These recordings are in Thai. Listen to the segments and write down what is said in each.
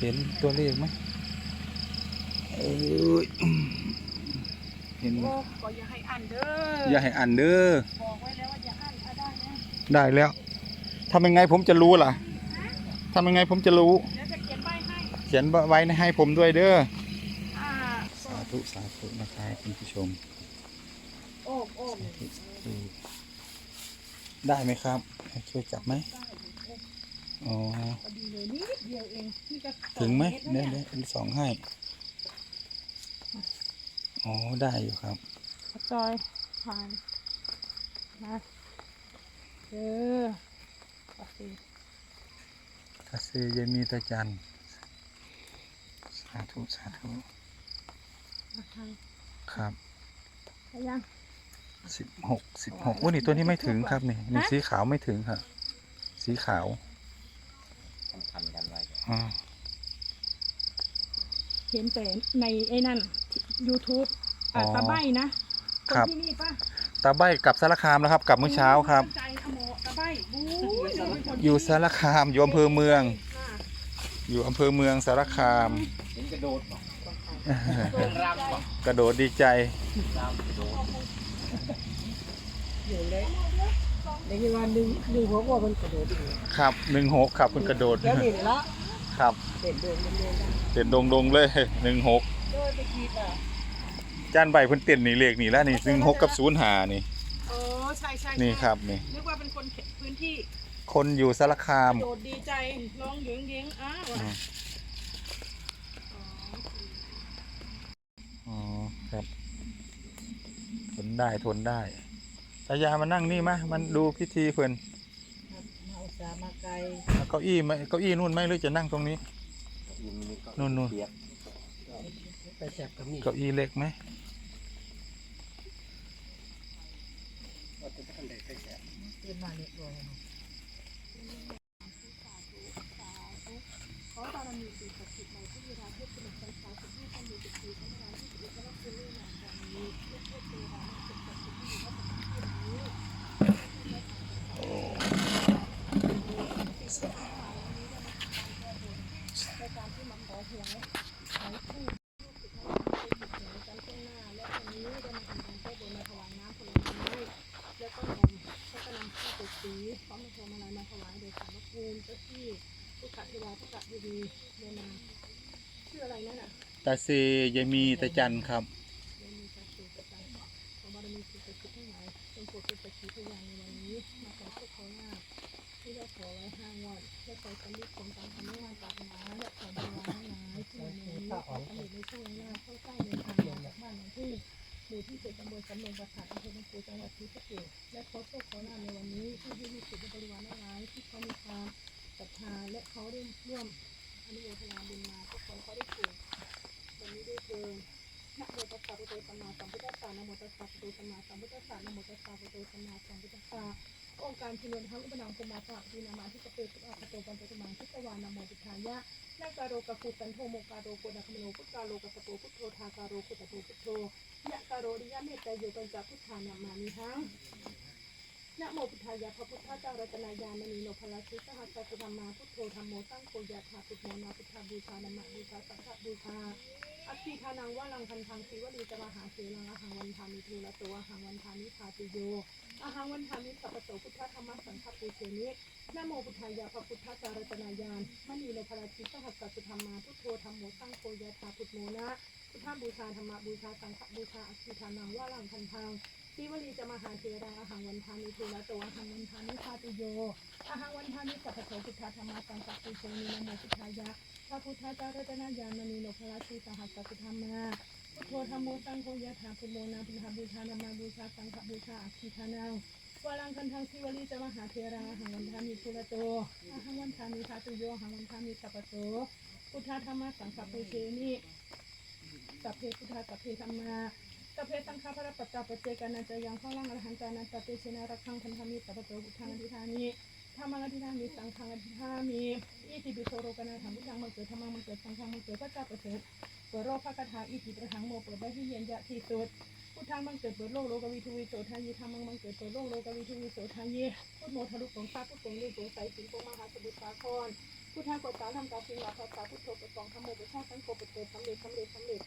เห็นตัวเลขไหมเอ้ยเห็นไหมโอ้ก็อย่าให้อันเด้ออย่าให้อ่านเด้อบอกไว้แล้วว่าอย่าอันถ้าได้นะได้แล้วทำยังไงผมจะรู้ล่ะทำยังไงผมจะรู้ เดี๋ยวจะเขียนใบให้เขียนไว้ให้ผมด้วยเด้ออ่าสาธุสาธุนะครับคุณผู้ชมโอ้โอ้ สาธุสาธุได้ไหมครับให้ช่วยจับไหม อ๋อพอดีเลยนิดเดียวเองนี่ก็ถึงไหมสอเดี๋ยวเมตรเดี๋ยวสองให้ อ๋อ ได้อยู่ครับแล้วเนี่ยจอยผ่านมาเออโอเคคาเซยายมีตาจัน สาธุ สาธุ มาทางครับ ไปยังสิบหกสิบหกวันนี้ตัวนี้ไม่ถึงครับนี่นี่ฮะสีขาวไม่ถึงครับ สีขาว พันกันไว้อ๋อเห็นแต่ในไอ้นั่น YouTube อ่าอ๋อตาใบนะคครับนที่นี่ป่ะตาใบกลับสารคามแล้วครับ กลับเมื่อเช้าครับ ใจอโมตาใบบู๊ยเราเป็นคนอยู่สารคามอยู่อำเภอเมือง อ่าอยู่อำเภอเมืองสารคาม เห็นกระโดดบอกโดนใจกระโดดดีใจตามกระโดด อยู่เลย ในที่ว่าดึงดึงหัววัวมันกระโดดอยู่ครับหนึ่งหกครับคุณกระโดดแล้วนี่ละครับเด็ดเดินมันเดินได้เต้นดงดงๆเลยหนึ่งหกเดินไปกีดอะจานใบเพิ่นเต้นนี่เลขนี่แล้วนี่หนึ่งหกกับศูนย์หานี่โอ้ใช่ใช่นี่ครับนี่ นึกว่าเป็นคนเขตพื้นที่คนอยู่สารคาม โดดดีใจร้องเหยิงเหยิงอ้าวอืม อ๋อครับ ทนได้ทนได้ ตายามานั่งนี่มะมันดูพิธีเพิ่นมาอุตส่าห์มาไกลเอาเก้าอี้ไหมเก้าอี้นู่นไหมหรือจะนั่งตรงนี้ ยิงนี่ก็นู่นนู่น เปียกไปแสบกับนี่เก้าอี้เล็กไหมขึ้นมาเล็กลง งมาจากบ้านหนองพึ่งหมู่ที่เจ็ดตำบลสำเร็จประสาทอำเภอบังปูจังหวัดศรีสะเกษและขอโชคขอลาภในวันนี้ที่ที่ลูกศิษย์และบริวารทั้งหลายที่เขามีความศรัทธาและเขาได้ร่วมอนุโมทนาบุญมาทุกคนเขาได้ถูก นี้ได้เกินนะโมตัสสะภะคะวะโตสัมมาสัมพุทธัสสะนะโมตัสสะภะคะวะโตสัมมาสัมพุทธัสสะนะโมตัสสะภะคะวะโตสัมมาสัมพุทธัสสะองค์การพินวนทั้งอุปนังคุมาภะพีนามาที่กเปตุอาคาโตปัญจตุมังทิตวานะโมติทายะนาการโรกะคุสันโทโมการโรโกนะคมโนพุทธาโลกะสโตพุทโธทาการโรคุตโตพุทโธยะการโรริยะเมตตาโยปัญจพุทธานามานิทัง นะโมพุทธายะพระพุทธเจ้ารัตนายามณีโนภลาสิสหัสสะธรรมาพุทโธธรรมโมตั้งโกยะธาพุทโธนาพุทธาบูชานามาบูชาสังฆบูชาอัตติทานังวะลังคันทังสีวลีจะมหาเสลังอาหังวันทามิทูละโตอาหังวันทามิทาติโยอาหังวันทามิสัพพะโตพุทธธรรมสังฆปูเชนินะโมพุทธายะพระพุทธเจ้ารัตนายามณีโนภลาสิสหัสสะธรรมาพุทโธธรรมโมตั้งโกยะธาพุทโธนะพุทธบูชาธรรมบูชาสังฆบูชาอัตติทานังวะลังคันทัง สีวลีจะมหาเทรังอาหังวันทามิเทระโตอาหังวันทามิพาติโยอาหังวันทามิสัพพะโสพุทธธรรมาสังกัปปุโชนินะโมพุทธายะพระพุทธเจ้ารัตนญาณนีโนภราสีสหัสสะธรรมาพุทโธธรรมโมสังโฆยะถาพุโมนาพุทธบูชานามาบูชาสังฆบูชาอัคคีทานังวาลังคันทังสีวลีจะมหาเทรังอาหังวันทามิเทระโตอาหังวันทามิพาติโยอาหังวันทามิสัพพะโสพุทธธรรมาสังกัปปุเชนิสัพเพพุทธาสัพเพธรรมา ตเพสังฆาพระปัจจาปเจกานันจะยังข้างล่างอรหันจานันตเตชนะรักขังพันธมิตรปโตพุทธังอธิธานิธรรมังอธิธามิสังฆังอธิธามิอิติปิโสโรกนาธรรมพุทธังมังเกิดธรรมังมังเกิดสังฆังมังเกิดพระเจ้าประเสริฐเปิดโลกพระคาถาอิติประหังโมเปิดได้ที่เย็นยะที่สุดพุทธังมังเกิดเปิดโลกโลกวิทูวิโสทายีธรรมังมังเกิดเปิดโลกโลกวิทูวิโสทายีพุทโมทะลุปงฟ้าพุทโมลุปงใสสิงโกมหาสมุทรสาครพุทธากฏสาทำกาสิงหาภาษาพุทโธปะสองธรรมโมปะชาสังโฆปะเตสำเร็จสำเร็จสำเร็จ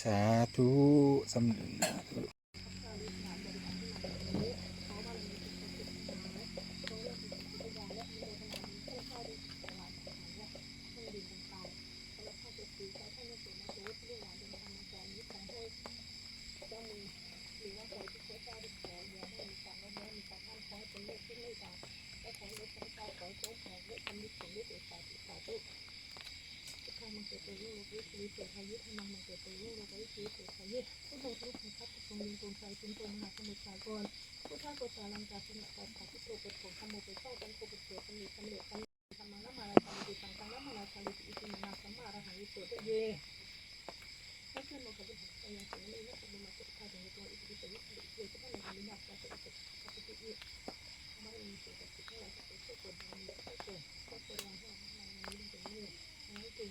สาธุสำเร็จ กิดไปเรื่อยเราก็ได้ชี้เกิดไปเรื่อยผู้ใดรู้ถึงพัฒน์ตรงยิงตรงใจตรงตรงหนักสมุทรสากรผู้ท่าก็สาลังกาสนับสนุนขับที่โตเป็นผงขโมยไป็นเศร้าเป็นโคเป็นเสือเป็นหนีเป็นเหลือเป็นธรรมะละมาลาชาลิติสังและมาลาชาลิติอิตินาสัมมาระหังอิโตเตเยถ้าเพื่อนมองเขาเป็นไปอย่างสงเลยนะสมุมาสุขาถึงตัวอิติปิยุติเยจะไม่มีมินาสะอิติสัพพิอิไม่มีเสียกับสิ่งที่เราจะไปช่วยคนทำเด็กให้เกิดก็ควรวางให้มันมีเรื่องนี้ไม่จริง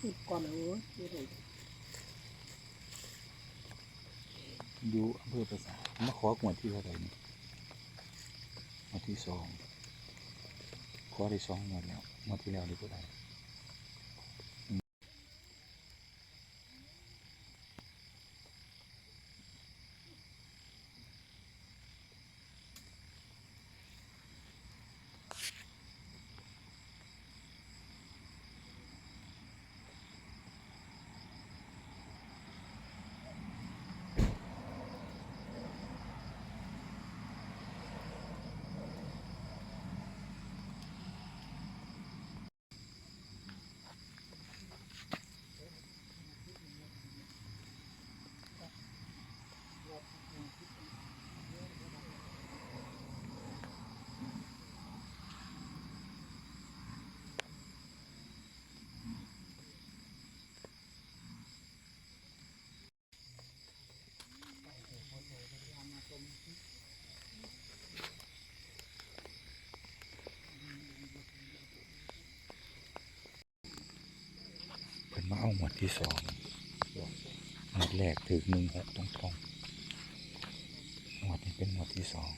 พูดก่อนเออคืออะไรอยู่อำเภอประสาทมาขอกวดที่เท่าไหร่นี่งวดที่สองขอได้สองงวดแล้วงวดที่แล้วได้เท่าไหร่ มาเอางวดที่สองงวดแรกถึงหนึ่งหกตรงตรงๆงวดนี้เป็นงวดที่สอง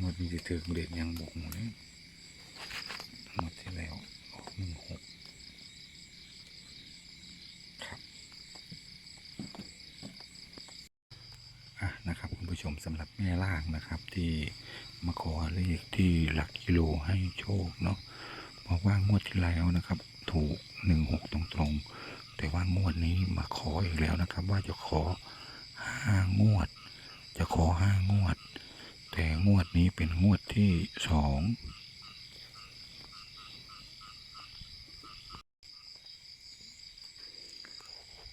งวดนี้จะถึงเด็ดยังบกหมดเลยงวดที่แล้วออกหนึ่งหกครับอะนะครับคุณผู้ชมสำหรับแม่ล่างนะครับ ที่มาขอเลขที่หลักกิโลให้โชคเนาะบอกว่างวดที่แล้วนะครับ ถูกหนึ่งหกตรงๆ แต่ว่างวดนี้มาขออีกแล้วนะครับ ว่าจะขอห้างวด จะขอห้างวด แต่งวดนี้เป็นงวดที่สอง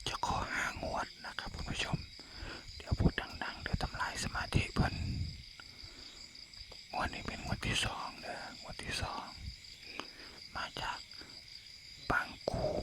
จะขอห้างวดนะครับคุณผู้ชม เดี๋ยวพูดดังๆ เดี๋ยวทำลายสมาธิเพิ่นงวันนี้เป็นงวันที่สองเด้องวันที่สองมาจาก 顽固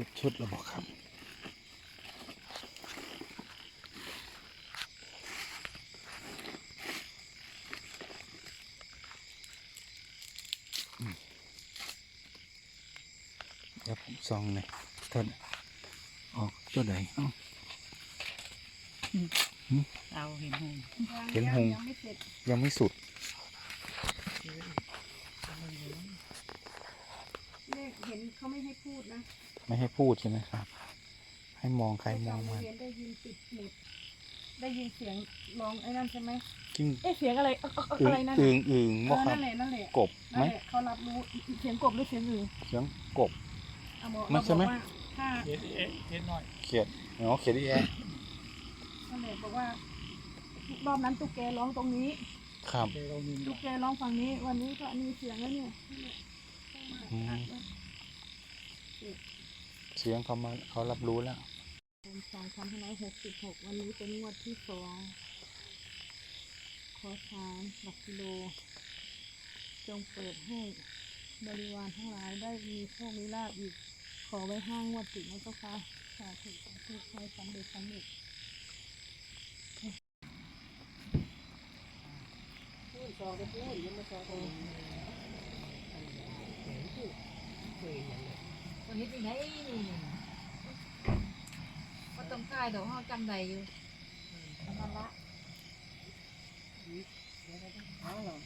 ุดชุดแล้วบอกครับเดี๋ยวผมซองเลยท่านออกตัวไหนเอาเห็นหงเห็นยังไม่สุดเห็นเขาไม่ให้พูดนะ ไม่ให้พูดใช่ไหมครับ ให้มองใครมองมันเรียนได้ยินปิดหมดได้ยินเสียงร้องไอ้นั่นใช่ไหมกิ้งเอ๊ะเสียงอะไรเอ๊ะเอ๊ะอึ่อะงไรนั่นอึ่น่ะงอึ่งเอบ่อครันั่บนแหละนั่นแหละกบนั่ไหมนแหละเขารับรู้เสียงกบหรือเสียงอื่นเสียงกบ อะบอกไม่ใช่ไหม บอกว่าถ้าเขียดอ๋อเขียดอีแอะนั่นแหละบอกว่ารอบนั้นตุ๊กแกร้องตรงนี้ครับตุ๊กแกร้องฝั่งนี้ วันนี้ก็มีเสียงแล้วเนี่ยนั่นแหละอืมเสียงเขามาเขารับรู้แล้วสองพันห้าร้อยหกสิบหกวันนี้เป็นงวดที่สองขอสามหลักกิโล จงเปิดให้บริวารทั้งหลายได้มีโชคมีลาภอีก ขอไว้ห้างวดติดนะเจ้าค่ะสาธุสาธุขอให้สำเร็จสำเร็จพูดสองก็พูดยังไม่สองก็เคยอย่างนี้ วันนี้ที่ไหนนี่ก็ต้องกายดอกห้าจำได้อยู่นั่นละเอาเหรอ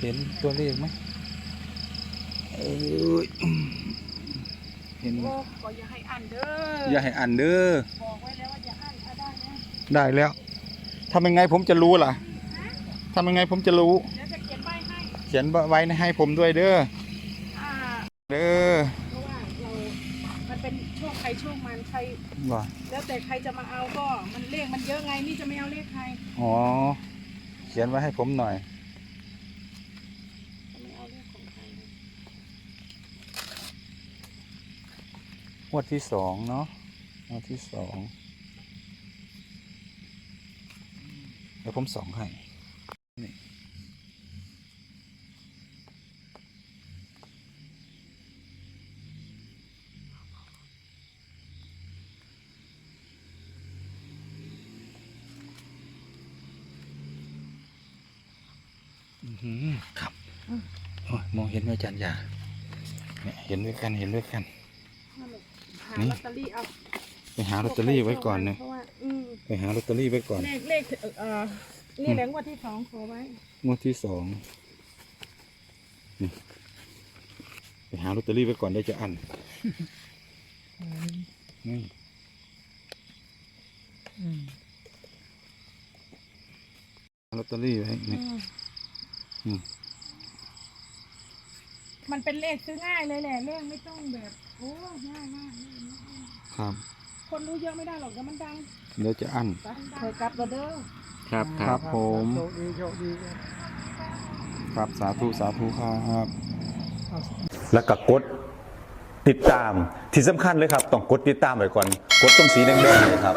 เห็นตัวเลขไหมเอ้ยเห็นไหมโอ้ก็อย่าให้อันเด้อ อย่าให้อ่านเด้อ บอกไว้แล้วว่าอย่าอันเอาได้นะได้แล้ว ทำยังไงผมจะรู้ล่ะทำยังไงผมจะรู้ เดี๋ยวจะเขียนใบให้เขียนไว้ให้ผมด้วยเด้อ อ่าเด้อเพราะว่าเรา มันเป็นช่วงใครช่วงมันใคร ว่าแล้วแต่ใครจะมาเอาก็มันเลขมันเยอะไงนี่จะไม่เอาเลขใครอ๋อ เขียนไว้ให้ผมหน่อย จะไม่เอาเลขของใครนะงวดที่สองเนาะงวดที่สองเดี๋ยวผมส่องให้นี่อื้อหือครับโอ้ยมองเห็นไหมจันยาเนี่ยเห็นด้วยกันเห็นด้วยกันนั่นแหละหานี่ลอตเตอรี่เอา ไปหาลอตเตอรี่ไว้ก่อนนะ เพราะว่าอืมไปหาลอตเตอรี่ไว้ก่อน เลขเลขเอ่อเอ่อนี่แหละงวดที่สองขอไว้ งวดที่สองนี่ไปหาลอตเตอรี่ไว้ก่อนได้จะอันนี่หาลอตเตอรี่ไว้นี่อืมอืมมันเป็นเลขซื้อง่ายเลยแหละเลขไม่ต้องแบบโอ้ง่ายมากเลยนะครับ คนรู้เยอะไม่ได้หรอกเดี๋ยวมันดังเดี๋ยวจะอันเคยกลับแล้วเด้อครับครับผมโชคดีโชคดีครับสาธุสาธุครับ แล้วก็กดติดตามที่สำคัญเลยครับ ต้องกดติดตามไว้ก่อน กดตรงสีแดงๆเนยครับ